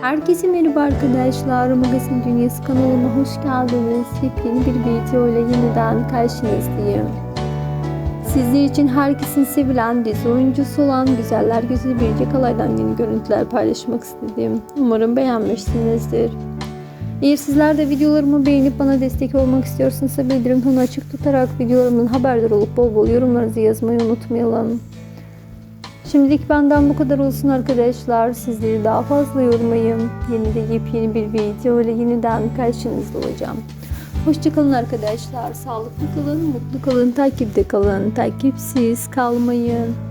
Herkese merhaba arkadaşlar. Magazin Dünyası kanalıma hoş geldiniz. Yepyeni bir video ile yeniden karşınızdayım. Sizler için herkesin sevilen dizi oyuncusu olan Güzeller Güzeli Birce Kalay'dan yeni görüntüler paylaşmak istedim. Umarım beğenmişsinizdir. Eğer sizler de videolarımı beğenip bana destek olmak istiyorsanız bildirim tonu açık tutarak videolarımdan haberdar olup bol bol yorumlarınızı yazmayı unutmayalım. Şimdilik benden bu kadar olsun arkadaşlar. Sizleri daha fazla yormayayım. Yeni de yepyeni bir video ile yeniden karşınızda olacağım. Hoşçakalın arkadaşlar. Sağlıklı kalın, mutlu kalın, takipte kalın. Takipsiz kalmayın.